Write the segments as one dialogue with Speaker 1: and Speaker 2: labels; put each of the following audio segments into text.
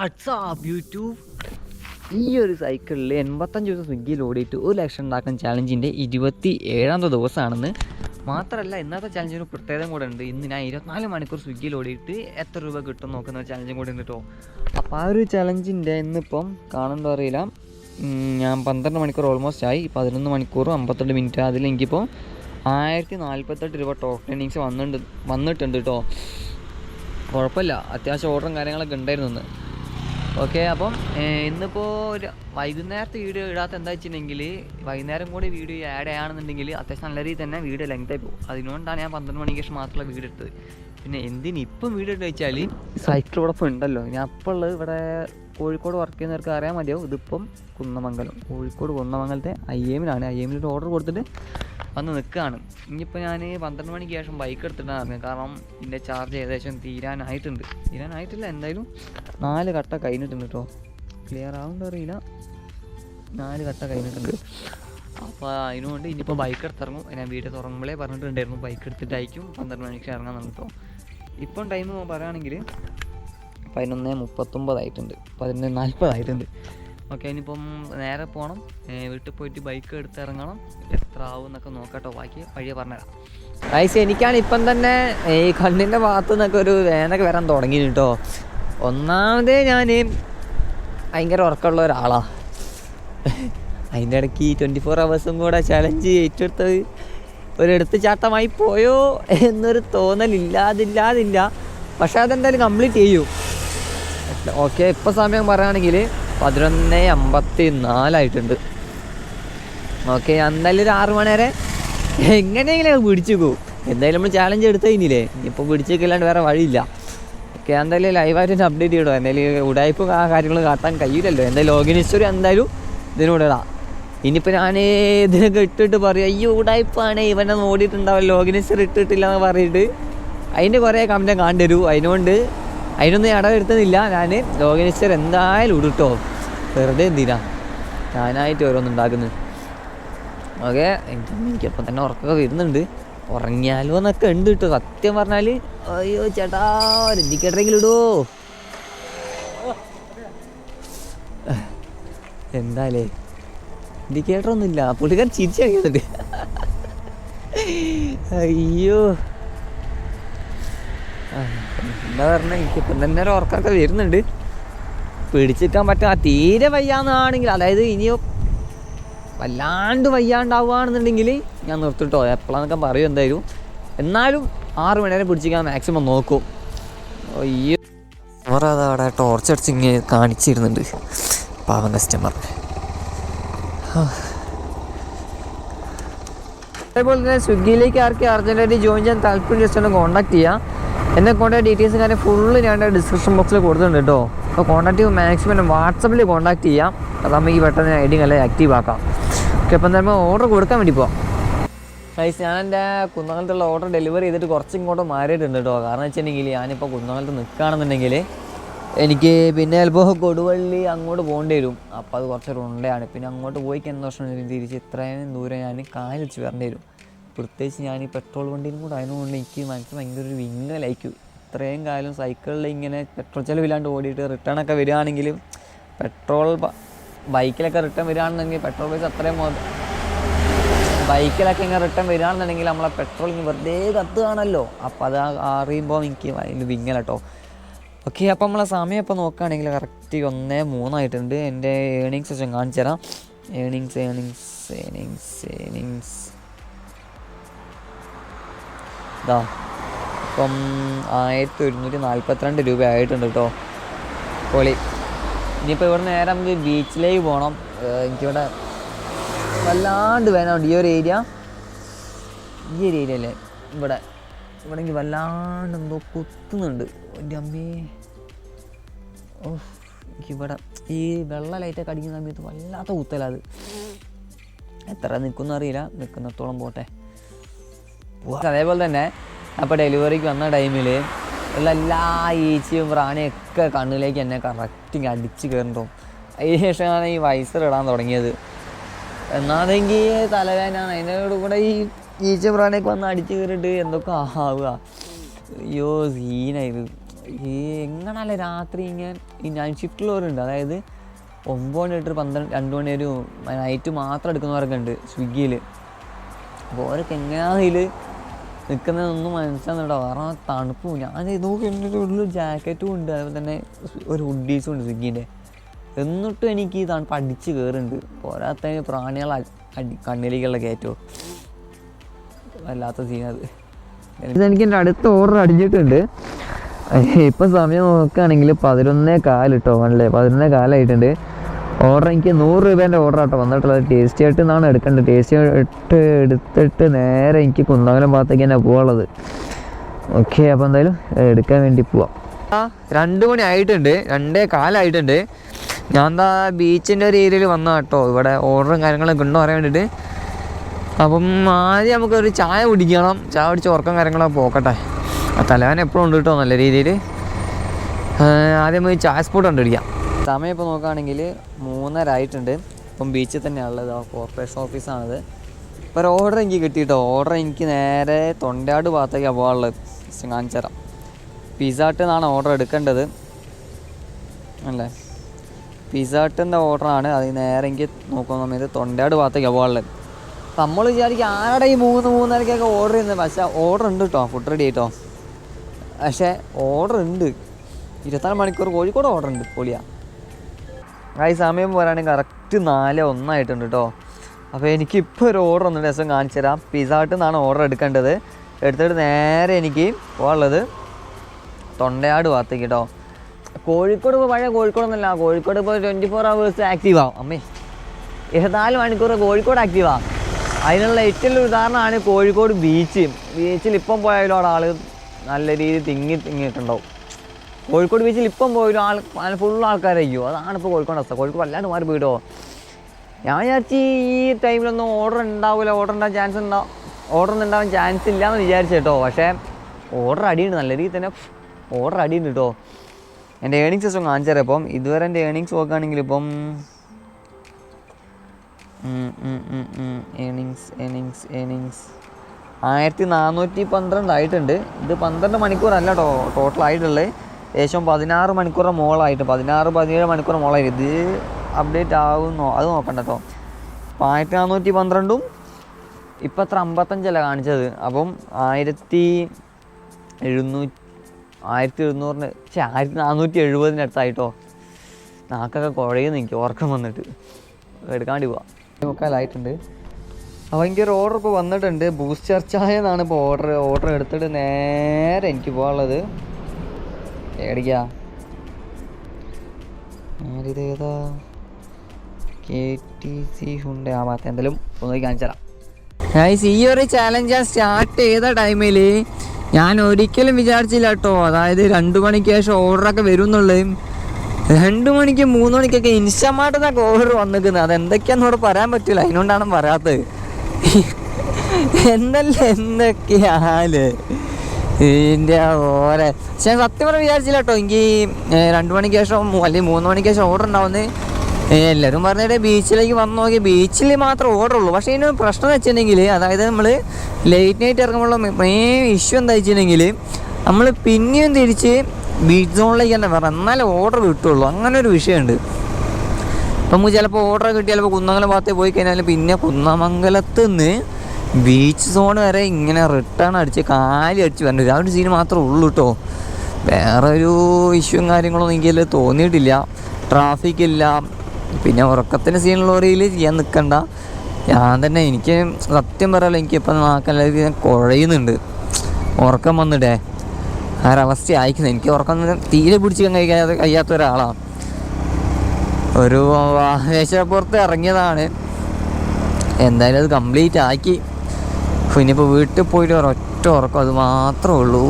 Speaker 1: WhatsApp YouTube ഈ ഒരു സൈക്കിളിൽ എൺപത്തഞ്ച് ദിവസം സ്വിഗ്ഗിയിൽ ഓടിയിട്ട് ഒരു ലക്ഷം ഉണ്ടാക്കുന്ന ചാലഞ്ചിന്റെ ഇരുപത്തി ഏഴാമത്തെ ദിവസമാണെന്ന് മാത്രമല്ല ഇന്നത്തെ ചാലഞ്ചിന് പ്രത്യേകം കൂടെ ഉണ്ട്. ഇന്ന് ഞാൻ ഇരുപത്തിനാല് മണിക്കൂർ സ്വിഗ്ഗിയിൽ ഓടിയിട്ട് എത്ര രൂപ കിട്ടും നോക്കുന്ന ചാലഞ്ചും കൂടെ ഉണ്ട് കേട്ടോ അപ്പോൾ ആ ഒരു ചാലഞ്ചിന്റെ ഇന്നിപ്പം കാണണ്ടോ അറിയില്ല. ഞാൻ പന്ത്രണ്ട് മണിക്കൂർ ഓൾമോസ്റ്റ് ആയി. പതിനൊന്ന് മണിക്കൂറും അമ്പത്തെട്ട് മിനിറ്റ് അതിൽ എനിക്കിപ്പോൾ ആയിരത്തി നാൽപ്പത്തെട്ട് രൂപ ടോക്കൺ ഏണിങ്സ് വന്നിട്ടുണ്ട് വന്നിട്ടുണ്ട് കേട്ടോ കുഴപ്പമില്ല. അത്യാവശ്യം ഓർഡറും കാര്യങ്ങളൊക്കെ ഉണ്ടായിരുന്നു ഓക്കെ അപ്പം ഇന്നിപ്പോൾ ഒരു വൈകുന്നേരത്തെ വീഡിയോ ഇടാത്ത എന്താ വെച്ചിട്ടുണ്ടെങ്കിൽ വൈകുന്നേരം കൂടി വീഡിയോ ആഡ് ചെയ്യുകയാണെന്നുണ്ടെങ്കിൽ അത്യാവശ്യം നല്ല രീതിയിൽ തന്നെ വീഡിയോ ആയി പോകും. അതുകൊണ്ടാണ് ഞാൻ പന്ത്രണ്ട് മണിക്ക് ശേഷം മാത്രമുള്ള വീഡിയോ എടുത്തത്. പിന്നെ എന്തിന് ഇപ്പം വീഡിയോ എടുത്ത് വെച്ചാൽ ഇപ്പം ഉണ്ടല്ലോ. ഞാൻ അപ്പോൾ ഉള്ളത് ഇവിടെ കോഴിക്കോട് വർക്ക് ചെയ്യുന്നവർക്ക് അറിയാൻ മതിയാവും. ഇതിപ്പം കുന്നമംഗലം. കോഴിക്കോട് കുന്നമംഗലത്തെ ഐ എമ്മിലാണ് ഐ എമ്മിൽ ഒരു ഓർഡർ കൊടുത്തിട്ട് വന്ന് നിൽക്കുകയാണ് ഇനിയിപ്പോൾ ഞാൻ പന്ത്രണ്ട് മണിക്ക് ശേഷം ബൈക്ക് എടുത്തിട്ടാണ് അറിഞ്ഞത് കാരണം ഇതിന്റെ ചാർജ് ഏകദേശം തീരാനായിട്ടുണ്ട്. തീരാനായിട്ടില്ല. എന്തായാലും നാല് കട്ട കഴിഞ്ഞിട്ടുണ്ട് കേട്ടോ ക്ലിയർ ആവുണ്ടോ അറിയില്ല. നാല് കട്ട കഴിഞ്ഞിട്ടുണ്ട്. അപ്പോൾ അതിനുകൊണ്ട് ഇനിയിപ്പോൾ ബൈക്ക് എടുത്തിറങ്ങും. ഞാൻ വീട്ടിൽ തുറങ്ങുമ്പോഴേ പറഞ്ഞിട്ടുണ്ടായിരുന്നു. ബൈക്ക് എടുത്തിട്ടായിരിക്കും പന്ത്രണ്ട് മണിക്ക് ഇറങ്ങാൻ കേട്ടോ ഇപ്പം ടൈം പറയുകയാണെങ്കിൽ പതിനൊന്ന് മുപ്പത്തൊമ്പതായിട്ടുണ്ട്. പതിനൊന്ന് നാൽപ്പതായിട്ടുണ്ട് ഓക്കെ ഇനിയിപ്പം നേരെ പോകണം വീട്ടിൽ പോയിട്ട് ബൈക്ക് എടുത്ത് ഇറങ്ങണം. എത്ര ആവും എന്നൊക്കെ നോക്കട്ടോ ബാക്കി വഴിയെ പറഞ്ഞുതരാം. ഐസ് എനിക്കാണ് ഇപ്പം തന്നെ ഈ കണ്ണിന്റെ ഭാഗത്തു നിന്നൊക്കെ ഒരു വേനൊക്കെ വരാൻ തുടങ്ങി കേട്ടോ ഒന്നാമതേ ഞാൻ ഭയങ്കര ഉറക്കമുള്ള ഒരാളാണ് അതിന്റെ ഇടയ്ക്ക് ഈ ട്വന്റി ഫോർ അവേഴ്സും കൂടെ ചലഞ്ച് ഏറ്റെടുത്തത് ഒരു എടുത്തുചാട്ടമായി പോയോ എന്നൊരു തോന്നലില്ലാതില്ലാതില്ല. പക്ഷേ അതെന്തായാലും കംപ്ലീറ്റ് ചെയ്യും. ഓക്കെ ഇപ്പോൾ സമയം പറയുകയാണെങ്കിൽ പതിനൊന്ന് അമ്പത്തി നാലായിട്ടുണ്ട് ഓക്കെ എന്തായാലും ഒരു ആറ് മണി വരെ എങ്ങനെയെങ്കിലും പിടിച്ചു പോകും എന്തായാലും നമ്മൾ ചാലഞ്ച് എടുത്തു കഴിഞ്ഞില്ലേ? ഇനിയിപ്പോൾ പിടിച്ചേക്കില്ലാണ്ട് വേറെ വഴിയില്ല. ഓക്കെ എന്തായാലും ലൈവായിട്ട് അപ്ഡേറ്റ് ചെയ്യണോ എന്തായാലും ഉടായ്പ ആ കാര്യങ്ങൾ കാട്ടാൻ കഴിയില്ലല്ലോ എന്തായാലും ലോഗിൻ ഹിസ്റ്ററി എന്തായാലും ഇതിനോട് ഇടാം. ഇനിയിപ്പോൾ ഞാൻ ഇതിനൊക്കെ ഇട്ടിട്ട് പറയും അയ്യോ ഉടായ്പാണ് ഇവനെ ഓടിയിട്ടുണ്ടാവും ലോഗിൻ ഹിസ്റ്ററി ഇട്ടിട്ടില്ല എന്ന് പറഞ്ഞിട്ട് അതിന്റെ കുറേ കമന്റ് കാണേണ്ടി വരും അതിനുകൊണ്ട് അതിനൊന്നും ഇട വരുത്തുന്നില്ല. ഞാൻ ലോഗിൻ ഹിസ്റ്ററി എന്തായാലും ഇടുട്ടോ വെറുതെ എന്തിനാ? ഞാനായിട്ട് ഓരോന്നുണ്ടാക്കുന്നത് ഓക്കെ എനിക്കപ്പം തന്നെ ഉറക്കമൊക്കെ വരുന്നുണ്ട്. ഉറങ്ങിയാലോ എന്നൊക്കെ ഉണ്ട് കേട്ടോ. സത്യം പറഞ്ഞാൽ അയ്യോ ചേട്ടാ ഇൻഡിക്കേറ്ററെങ്കിലും ഇടുവോ എന്താലേ? ഇൻഡിക്കേറ്റർ ഒന്നുമില്ല പുള്ളിക്കാരൻ ചിരിച്ചു കഴിയുന്നുണ്ട് അയ്യോ. എന്താ പറഞ്ഞ എനിക്കിപ്പം തന്നെ ഒരു ഉറക്കമൊക്കെ വരുന്നുണ്ട്. പിടിച്ചിരിക്കാൻ പറ്റാ തീരെ വയ്യാന്നാണെങ്കിൽ അതായത് ഇനിയോ വല്ലാണ്ട് വയ്യാണ്ടാവുകയാണെന്നുണ്ടെങ്കിൽ ഞാൻ നിർത്തിട്ടോ എപ്പോഴാന്നൊക്കെ പറയും എന്തായാലും. എന്നാലും ആറ് മണിവരെ പിടിച്ചിരിക്കാൻ മാക്സിമം നോക്കും. അയ്യോ. അവർ അത് അവിടെ ടോർച്ച് അടിച്ച് ഇങ്ങനെ കാണിച്ചിരുന്നുണ്ട്. പാവം കസ്റ്റമർ അതേപോലെ തന്നെ സ്വിഗ്ഗിയിലേക്ക് ആർക്കും അർജന്റായിട്ട് ജോയിൻ ചെയ്യാൻ താല്പര്യം ജസ്റ്റ് ഒന്ന് കോൺടാക്ട് ചെയ്യാം. എന്നെ കോൺടാക്ട് ഡീറ്റെയിൽസ് കാര്യം ഫുള്ള് ഞാൻ ഡിസ്ക്രിപ്ഷൻ ബോക്സിൽ കൊടുത്തിട്ടുണ്ട് കേട്ടോ അപ്പോൾ കോൺടാക്ട് മാക്സിമം വാട്സപ്പിൽ കോൺടാക്ട് ചെയ്യാം. അതാകുമ്പോൾ ഈ പെട്ടെന്ന് ഐ ഡി നല്ല ആക്റ്റീവ് ആക്കാം. ഓക്കെ അപ്പം നമ്മൾ ഓർഡർ കൊടുക്കാൻ വേണ്ടി പോവാം. ഗൈസ് ഞാൻ എന്റെ കുന്നകലത്തുള്ള ഓർഡർ ഡെലിവറി ചെയ്തിട്ട് കുറച്ച് ഇങ്ങോട്ട് മാറിയിട്ടുണ്ട് കേട്ടോ കാരണം വെച്ചിട്ടുണ്ടെങ്കിൽ ഞാനിപ്പോൾ കുന്നകലത്ത് നിൽക്കുകയാണെന്നുണ്ടെങ്കിൽ എനിക്ക് പിന്നെ ചിലപ്പോൾ കൊടുവള്ളി അങ്ങോട്ട് പോകേണ്ടി വരും. അപ്പോൾ അത് കുറച്ച് റുണ്ടയാണ് പിന്നെ അങ്ങോട്ട് പോയി കഴിഞ്ഞ തിരിച്ച് ഇത്രയും ദൂരം ഞാൻ കാലിച്ച് വരേണ്ടി വരും. പ്രത്യേകിച്ച് ഞാൻ ഈ പെട്രോൾ വണ്ടിയും കൂടെ അതിനുകൊണ്ട് എനിക്ക് മനസ്സിൽ ഭയങ്കര ഒരു വിങ്ങലായിരിക്കും ഇത്രയും കാലം സൈക്കിളിൽ ഇങ്ങനെ പെട്രോൾ ചിലവില്ലാണ്ട് ഓടിയിട്ട് റിട്ടേൺ ഒക്കെ വരികയാണെങ്കിലും പെട്രോൾ ബൈക്കിലൊക്കെ റിട്ടേൺ വരികയാണെന്നുണ്ടെങ്കിൽ പെട്രോൾ പൈസ അത്രയും ബൈക്കിലൊക്കെ ഇങ്ങനെ റിട്ടേൺ വരികയാണെന്നുണ്ടെങ്കിൽ നമ്മളെ പെട്രോൾ ഇങ്ങനെ വെറുതെ കത്തുകയാണല്ലോ. അപ്പോൾ അത് അറിയുമ്പോൾ എനിക്ക് അതിൽ വിങ്ങലട്ടോ. ഓക്കെ അപ്പോൾ നമ്മളെ സമയം ഇപ്പോൾ നോക്കുകയാണെങ്കിൽ കറക്റ്റ് ഒന്ന് മൂന്നായിട്ടുണ്ട്. എന്റെ ഏണിങ്സ് വെച്ചാൽ കാണിച്ചു തരാം ഏണിങ്സ് ഏണിങ്സ് ഏണിങ്സ് ഏണിങ്സ് ഇതാ ഇപ്പം ആയിരത്തി ഒരുന്നൂറ്റി നാൽപ്പത്തിരണ്ട് രൂപ ആയിട്ടുണ്ട് കേട്ടോ പൊളി. ഇനിയിപ്പോൾ ഇവിടെ നേരെ നമുക്ക് ബീച്ചിലേക്ക് പോകണം എനിക്കിവിടെ വല്ലാണ്ട് വേണം ഈ ഒരു ഏരിയ ഈ ഒരു ഏരിയ അല്ലേ? ഇവിടെ ഇവിടെ എനിക്ക് വല്ലാണ്ട് എന്തോ കുത്തുന്നുണ്ട്. എന്റെ അമ്മേ. ഓ എനിക്കിവിടെ ഈ വെള്ള ലൈറ്റൊക്കെ അടിക്കുന്ന സമയത്ത് വല്ലാത്ത കുത്തല അത്. എത്ര നിൽക്കുന്ന അറിയില്ല. നിൽക്കുന്നിടത്തോളം പോട്ടെ. അതേപോലെ തന്നെ അപ്പോൾ ഡെലിവറിക്ക് വന്ന ടൈമിൽ ഉള്ള എല്ലാ ഈച്ചയും പ്രാണിയൊക്കെ കണ്ണിലേക്ക് എന്നെ കറക്റ്റ് അടിച്ച് കയറുന്നു അതിന് ശേഷമാണ് ഈ വൈസർ ഇടാൻ തുടങ്ങിയത്. എന്നാണെങ്കിൽ തലവേദനയാണ്. അതിനോട് കൂടെ ഈ ഈച്ച പ്രാണിയൊക്കെ വന്ന് അടിച്ച് കയറിയിട്ട് എന്തൊക്കെ ആവുക. അയ്യോ സീനായത്. ഈ എങ്ങനല്ല രാത്രി ഇങ്ങനെ ഈ നൈറ്റ് ഷിഫ്റ്റിലുള്ളവരുണ്ട് അതായത് ഒമ്പത് തൊട്ട് പന്ത്രണ്ട് രണ്ട് മണി ഒരു നൈറ്റ് മാത്രം എടുക്കുന്നവരൊക്കെ ഉണ്ട് സ്വിഗ്ഗിയിൽ അപ്പോൾ ഓരൊക്കെ എങ്ങനെയാണ് ഇതിൽ നിൽക്കുന്നതൊന്നും മനസ്സിലാകുന്നുണ്ടോ കാരണം തണുപ്പും ഞാൻ നോക്കി എന്റെ ഉള്ളിൽ ജാക്കറ്റും ഉണ്ട്. അതുപോലെ തന്നെ ഒരു ഹുഡീസും ഉണ്ട് സ്വിഗ്ഗീന്റെ. എന്നിട്ടും എനിക്ക് ഈ തണുപ്പ് അടിച്ച് കയറുന്നുണ്ട്. പോരാത്തതിന് പ്രാണികൾ അടി കണ്ണിലേക്കുള്ള കയറ്റോ. വല്ലാത്ത സീനത് ഇതെനിക്ക് എന്റെ അടുത്ത ഓർഡർ അടിഞ്ഞിട്ടുണ്ട് ഇപ്പം സമയം നോക്കുകയാണെങ്കിൽ പതിനൊന്നേ കാലിട്ടോ അല്ലേ പതിനൊന്നേ കാലായിട്ടുണ്ട്. ഓർഡർ എനിക്ക് നൂറ് രൂപേന്റെ ഓർഡർ ആട്ടോ. വന്നിട്ടുള്ളത് ടേസ്റ്റി ആയിട്ട് നിന്നാണ് എടുക്കേണ്ടത്. ടേസ്റ്റി ആയിട്ട് എടുത്തിട്ട് നേരെ എനിക്ക് കുന്താമലം ഭാഗത്തേക്ക് തന്നെ പോകാനുള്ളത് ഓക്കെ അപ്പോൾ എന്തായാലും എടുക്കാൻ വേണ്ടി പോവാം. ആ രണ്ട് മണി ആയിട്ടുണ്ട്. രണ്ടേ കാലായിട്ടുണ്ട് ഞാൻ എന്താ ബീച്ചിന്റെ ഒരു ഏരിയയിൽ വന്ന കേട്ടോ ഇവിടെ ഓർഡറും കാര്യങ്ങളൊക്കെ ഉണ്ടോ അറിയാൻ വേണ്ടിയിട്ട്. അപ്പം ആദ്യം നമുക്കൊരു ചായ കുടിക്കണം. ചായ കുടിച്ച് ഉറക്കം കാര്യങ്ങളൊക്കെ പോക്കട്ടെ. ആ തലവേന എപ്പോഴും ഉണ്ട് കേട്ടോ നല്ല രീതിയിൽ. ആദ്യം ചായ സ്പോട്ട് കണ്ടുപിടിക്കാം. സമയം ഇപ്പോൾ നോക്കുകയാണെങ്കിൽ മൂന്നര ആയിട്ടുണ്ട് ഇപ്പം ബീച്ചിൽ തന്നെയാണുള്ളത്. കോർപ്പറേഷൻ ഓഫീസാണത് ഇപ്പോൾ ഒരു ഓർഡർ എനിക്ക് കിട്ടിയിട്ടോ? ഓർഡർ എനിക്ക് നേരെ തൊണ്ടയാട് ഭാഗത്തേക്കാണ് പോകാനുള്ളത്. കാണിച്ചു തരാം. എന്നാണ് ഓർഡർ എടുക്കേണ്ടത്. അല്ലേ? പിസാട്ടിന്റെ ഓർഡറാണ് അത് നേരെ എനിക്ക് നോക്കുന്ന സമയത്ത് തൊണ്ടയാട് ഭാഗത്തേക്കാണ് പോകാനുള്ളത്. നമ്മൾ വിചാരിക്കും ആരുടെ ഈ മൂന്ന് മൂന്നരക്കൊക്കെ ഓർഡർ ചെയ്യുന്നത് പക്ഷേ ഓർഡർ ഉണ്ട് കേട്ടോ ഫുഡ് റെഡി ആയിട്ടോ. പക്ഷേ ഓർഡർ ഉണ്ട്. ഇരുപത്തിനാല് മണിക്കൂർ കോഴിക്കോട് ഓർഡർ ഉണ്ട് പൊളിയാ. ആ ഈ സമയം പോരാണെങ്കിൽ കറക്റ്റ് നാല് ഒന്നായിട്ടുണ്ട് കേട്ടോ അപ്പോൾ എനിക്കിപ്പോൾ ഒരു ഓർഡർ ഒന്ന് ദിവസം കാണിച്ചു തരാം. പിസ്സ ഹട്ടിൽ നിന്നാണ് ഓർഡർ എടുക്കേണ്ടത്. എടുത്തിട്ട് നേരെ എനിക്ക് പോകാനുള്ളത് തൊണ്ടയാട് ഭാഗത്തേക്ക് കേട്ടോ കോഴിക്കോട് ഇപ്പോൾ പഴയ കോഴിക്കോടൊന്നുമല്ല കോഴിക്കോട് ഇപ്പോൾ ട്വന്റി ഫോർ അവേഴ്സ് ആക്റ്റീവ് ആവും അമ്മേ ഇരുപത്തിനാല് മണിക്കൂർ കോഴിക്കോട് ആക്റ്റീവാ അതിനുള്ള ഏറ്റവും വലിയ ഉദാഹരണമാണ് കോഴിക്കോട് ബീച്ച് ബീച്ചിൽ ഇപ്പം പോയാലും അവിടെ ആൾ നല്ല രീതിയിൽ തിങ്ങി തിങ്ങിയിട്ടുണ്ടാവും. കോഴിക്കോട് ബീച്ചിൽ ഇപ്പം പോയാലും ആൾ ഫുൾ ആൾക്കാരായിരിക്കും അതാണ് ഇപ്പോൾ കോഴിക്കോട് അവസ്ഥ. കോഴിക്കോട് വല്ലാണ്ട് മാറി വീടോ ഞാൻ വിചാരിച്ച് ഈ ടൈമിലൊന്നും ഓർഡർ ഉണ്ടാവില്ല ഓർഡർ ഉണ്ടാകാൻ ചാൻസ് ഉണ്ടോ ഓർഡർ ഒന്നും ഉണ്ടാവാൻ ചാൻസ് ഇല്ല എന്ന് വിചാരിച്ചു കേട്ടോ പക്ഷേ ഓർഡർ അടിയുണ്ട്. നല്ല രീതിയിൽ തന്നെ ഓർഡർ അടിയുണ്ട് കേട്ടോ എന്റെ ഏണിങ്സ് ഒന്ന് കാണിച്ചു തരാം ഇപ്പം. ഇതുവരെ എന്റെ ഏണിങ്സ് നോക്കുകയാണെങ്കിൽ ഇപ്പം ഏണിങ്സ് ഏണിങ്സ് ഏണിങ്സ് ആയിരത്തി നാനൂറ്റി പന്ത്രണ്ട് ആയിട്ടുണ്ട്. ഇത് പന്ത്രണ്ട് മണിക്കൂറല്ല ടോ ടോട്ടൽ ആയിട്ടുള്ളത്. ഏകദേശം പതിനാറ് മണിക്കൂറിന് മോളായിട്ട് പതിനാറ് പതിനേഴ് മണിക്കൂർ മോളായിട്ട്. ഇത് അപ്ഡേറ്റ് ആകുന്നോ അത് നോക്കണ്ട കേട്ടോ ആയിരത്തി നാനൂറ്റി പന്ത്രണ്ടും ഇപ്പം അത്ര അമ്പത്തഞ്ചല്ല കാണിച്ചത്? അപ്പം ആയിരത്തി എഴുന്നൂറ്റി ആയിരത്തി എഴുന്നൂറിന് പക്ഷേ ആയിരത്തി നാനൂറ്റി എഴുപതിന്റെ അടുത്തായിട്ടോ? നാക്കൊക്കെ കുഴയുന്നു എനിക്ക് ഓർക്കം വന്നിട്ട്. എടുക്കാണ്ടി പോവാം. നോക്കാലായിട്ടുണ്ട് അപ്പോൾ എനിക്കൊരു ഓർഡർ ഇപ്പോൾ വന്നിട്ടുണ്ട്. ബൂസ്റ്റർ ചായ എന്നാണ് ഇപ്പോൾ ഓർഡർ ഓർഡർ എടുത്തിട്ട് നേരെ എനിക്ക് പോകാനുള്ളത് ഞാൻ സ്റ്റാർട്ട് ചെയ്ത ടൈമിൽ ഞാൻ ഒരിക്കലും വിചാരിച്ചില്ല കേട്ടോ അതായത് രണ്ട് മണിക്ക് ശേഷം ഓർഡറൊക്കെ വരും എന്നുള്ളത് രണ്ട് മണിക്ക് മൂന്ന് മണിക്കൊക്കെ ഇൻസ്റ്റമായിട്ട് നിന്നൊക്കെ ഓർഡർ വന്നിരിക്കുന്നത്. അതെന്തൊക്കെയാന്ന് ഇവിടെ പറയാൻ പറ്റില്ല അതിനോണ്ടാണ് പറയാത്തത്. എന്നല്ല എന്തൊക്കെയാണ് ഇതിന്റെ ഓരെ പക്ഷെ ഞാൻ സത്യം പറഞ്ഞ വിചാരിച്ചില്ല കേട്ടോ. എനിക്ക് രണ്ട് മണിക്ക് ശേഷം അല്ലെങ്കിൽ മൂന്ന് മണിക്ക് ശേഷം ഓർഡർ ഉണ്ടാവുന്നത് എല്ലാവരും പറഞ്ഞിട്ട് ബീച്ചിലേക്ക് വന്ന് നോക്കി. ബീച്ചിൽ മാത്രം ഓർഡർ ഉള്ളൂ. പക്ഷേ ഇതിന് പ്രശ്നം എന്ന് വെച്ചിട്ടുണ്ടെങ്കിൽ അതായത് നമ്മൾ ലേറ്റ് നൈറ്റ് ഇറങ്ങുമ്പോൾ മെയിൻ ഇഷ്യൂ എന്താ വെച്ചിട്ടുണ്ടെങ്കിൽ നമ്മൾ പിന്നെയും തിരിച്ച് ബീച്ച് സോണിലേക്ക് തന്നെ വരണം. എന്നാലേ ഓർഡർ കിട്ടുള്ളൂ. അങ്ങനെ ഒരു വിഷയമുണ്ട്. നമുക്ക് ചിലപ്പോൾ ഓർഡർ കിട്ടി ചിലപ്പോൾ കുന്നമംഗലം ഭാഗത്തേക്ക് പോയി കഴിഞ്ഞാൽ പിന്നെ കുന്നമംഗലത്ത് നിന്ന് ബീച്ച് സോൺ വരെ ഇങ്ങനെ റിട്ടേൺ അടിച്ച് കാലി അടിച്ച് വരണ്ട ആ ഒരു സീൻ മാത്രമേ ഉള്ളൂ കേട്ടോ വേറെ ഒരു ഇഷ്യൂവും കാര്യങ്ങളൊന്നും എനിക്കതിൽ തോന്നിയിട്ടില്ല ട്രാഫിക് ഇല്ല പിന്നെ ഉറക്കത്തിന് ലോറിയിൽ ചെയ്യാൻ നിൽക്കണ്ട ഞാൻ തന്നെ എനിക്ക് സത്യം പറയാലോ എനിക്കിപ്പം നാക്കല്ല ഞാൻ കുഴയുന്നുണ്ട് ഉറക്കം വന്നിട്ടേ ആ ഒരവസ്ഥ അയക്കുന്നത് എനിക്ക് ഉറക്കം തീരെ പിടിച്ച് കഴിക്കാതെ കഴിയാത്ത ഒരാളാണ് ഒരു ആവേശപ്പുറത്ത് ഇറങ്ങിയതാണ് എന്തായാലും അത് കംപ്ലീറ്റ് ആക്കി ഇനിയിപ്പോൾ വീട്ടിൽ പോയിട്ട് ഒരൊറ്റ ഉറക്കം അത് മാത്രമേ ഉള്ളൂ.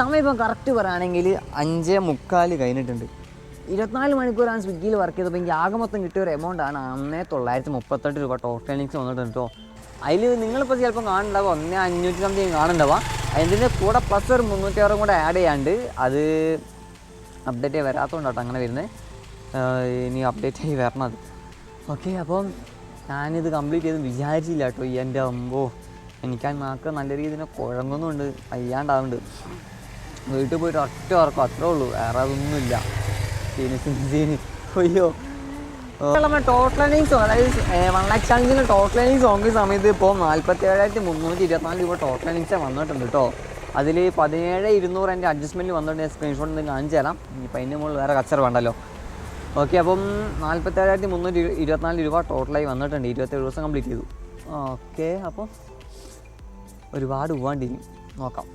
Speaker 1: സമയം ഇപ്പം കറക്റ്റ് പറയുകയാണെങ്കിൽ അഞ്ച് മുക്കാൽ കഴിഞ്ഞിട്ടുണ്ട്. ഇരുപത്തിനാല് മണിക്കൂറാണ് സ്വിഗ്ഗിയിൽ വർക്ക് ചെയ്തപ്പോൾ എനിക്ക് ആകെ മൊത്തം കിട്ടിയ ഒരു എമൗണ്ട് ആണ് അന്നേ തൊള്ളായിരത്തി മുപ്പത്തെട്ട് രൂപ. ടോട്ടൽ ഏണിങ്സ് വന്നിട്ടുണ്ട് കേട്ടോ അതിൽ നിങ്ങളിപ്പോൾ ചിലപ്പോൾ കാണുന്നുണ്ടാവുക ഒന്നേ അഞ്ഞൂറ്റി സംതിങ് കാണുന്നുണ്ടാവുക അതിന്റെ കൂടെ പ്ലസ് ഒരു മുന്നൂറ്റി ആറും കൂടെ ആഡ് ചെയ്യാണ്ട് അത് അപ്ഡേറ്റ് ആയി വരാത്തതുകൊണ്ടാട്ടോ അങ്ങനെ വരുന്നത്. ഇനി അപ്ഡേറ്റ് ആയി വരണത് ഓക്കെ അപ്പം ഞാനിത് കംപ്ലീറ്റ് ചെയ്ത് വിചാരിച്ചില്ല കേട്ടോ ഈ എന്റെ അമ്പോ എനിക്ക് ആ നാക്ക് നല്ല രീതിയിൽ കുഴങ്ങുന്നുണ്ട്. അയ്യാണ്ടാവുന്നുണ്ട് വീട്ടിൽ പോയിട്ട് ഒറ്റ ഉറക്കം അത്രേ ഉള്ളൂ. വേറെ അതൊന്നുമില്ല. സീന് അയ്യോ. ടോട്ടൽ സോങ് അതായത് വൺ ലാക്ക് ചാലഞ്ചിന്റെ ടോട്ടൽ ഏണിങ് സമയത്ത് ഇപ്പോൾ നാൽപ്പത്തി ഏഴായിരത്തി മുന്നൂറ്റി ഇരുപത്തിനാല് രൂപ ടോട്ടൽ ഏണിങ്സ് വന്നിട്ടുണ്ട് കേട്ടോ അതിൽ പതിനേഴ് ഇരുന്നൂറ് എന്റെ അഡ്ജസ്റ്റ്മെന്റ് വന്നിട്ട് ഞാൻ സ്ക്രീൻഷോട്ട് കാണിച്ചു തരാം. ഇനിയിപ്പോൾ അതിന്റെ മുകളിൽ വേറെ കച്ചറ വേണ്ടല്ലോ. ഓക്കെ അപ്പം നാൽപ്പത്തേഴായിരത്തി മുന്നൂറ്റി ഇരുപത്തിനാല് രൂപ ടോട്ടലായി വന്നിട്ടുണ്ട്. ഇരുപത്തേഴ് ദിവസം കംപ്ലീറ്റ് ചെയ്തു. ഓക്കെ അപ്പോൾ ഒരുപാട് പോകാണ്ടിരിക്കും നോക്കാം.